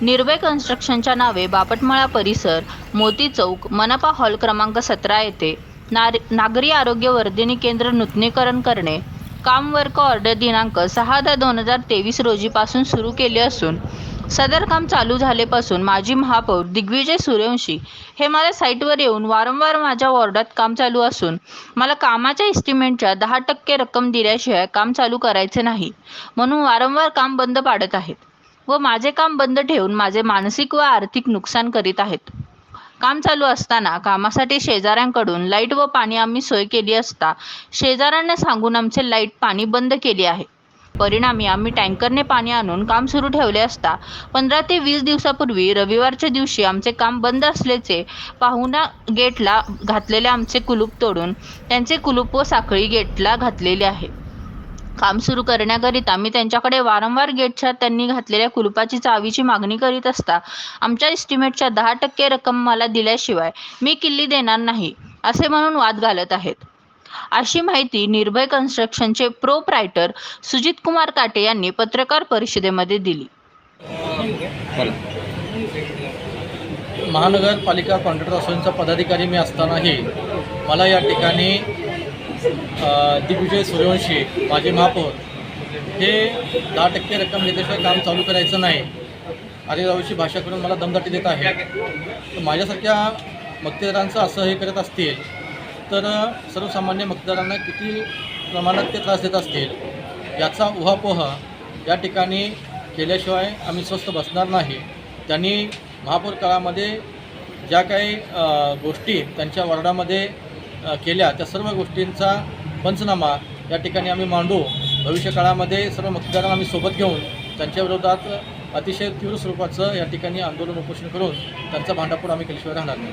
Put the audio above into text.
निर्भय कन्स्ट्रक्शनच्या नावे बापटमळा परिसर मोती चौक मनपा हॉल क्रमांक सतरा येथे नार नागरी आरोग्य वर्धिनी केंद्र नूतनीकरण करणे. काम वर्क ऑर्डर दिनांक सहा दहा दोन हजार तेवीस रोजीपासून सुरू केले असून सदर काम चालू झालेपासून माजी महापौर दिग्विजय सूर्यवंशी हे मला साईटवर येऊन वारंवार माझ्या वॉर्डात काम चालू असून मला कामाच्या इस्टिमेटच्या दहा टक्के रक्कम दिल्याशिवाय काम चालू करायचे नाही म्हणून वारंवार काम बंद पाडत आहेत. व माझे काम बंद ठेवून माझे मानसिक व आर्थिक नुकसान करीत आहेत. काम चालू असताना कामासाठी शेजाऱ्यांकडून लाइट व पाणी आम्ही सोय केली असता शेजाऱ्यांना सांगून आमचे लाइट पाणी बंद केले आहे. परिणामी आम्ही टँकरने पाणी आणून काम सुरू ठेवले असता पंधरा ते वीस दिवसापूर्वी रविवारच्या दिवशी आमचे काम बंद असल्याचे पाहुणा गेटला घातलेले आमचे कुलूप तोडून त्यांचे कुलूप व साखळी गेटला घातलेले आहे. काम सुरू करण्याकरिता मी त्यांच्याकडे वारंवार गेटच्या त्यांनी घातलेल्या कुलुपाची चावीची मागणी करीत असता आमच्या इस्टिमेटच्या दहा टक्के रक्कम मला दिल्याशिवाय मी किल्ली देणार नाही असे म्हणून वाद घालत आहेत. अशी माहिती निर्भय कन्स्ट्रक्शनचे प्रोप्रायटर सुजित कुमार काटे यांनी पत्रकार परिषदेमध्ये दिली. महानगरपालिका कॉन्ट्रॅक्टर असोसिएशनचा पदाधिकारी मी असतानाही मला या ठिकाणी दिग्विजय सूर्यवंशी माजी महापौर. हे दहा टक्के रक्कम घेतल्याशिवाय काम चालू करायचं नाही. अरे रावशी भाषा करून मला दमदाटी देत आहे. तर माझ्यासारख्या मक्तेदारांचं असं हे करत असतील तर सर्वसामान्य मतदारांना किती प्रमाणात ते त्रास देत असतील याचा उहापोह या ठिकाणी केल्याशिवाय आम्ही स्वस्थ बसणार नाही. त्यांनी महापौर काळामध्ये ज्या काही गोष्टी त्यांच्या वॉर्डामध्ये केल्या त्या सर्व गोष्टींचा पंचनामा या ठिकाणी आम्ही मांडू. भविष्य काळामध्ये सर्व मतदारांना आम्ही सोबत घेऊन त्यांच्या विरोधात अतिशय तीव्र स्वरूपाचं या ठिकाणी आंदोलन उपोषण करून त्यांचा भांडापूर आम्ही केल्याशिवाय राहणार नाही.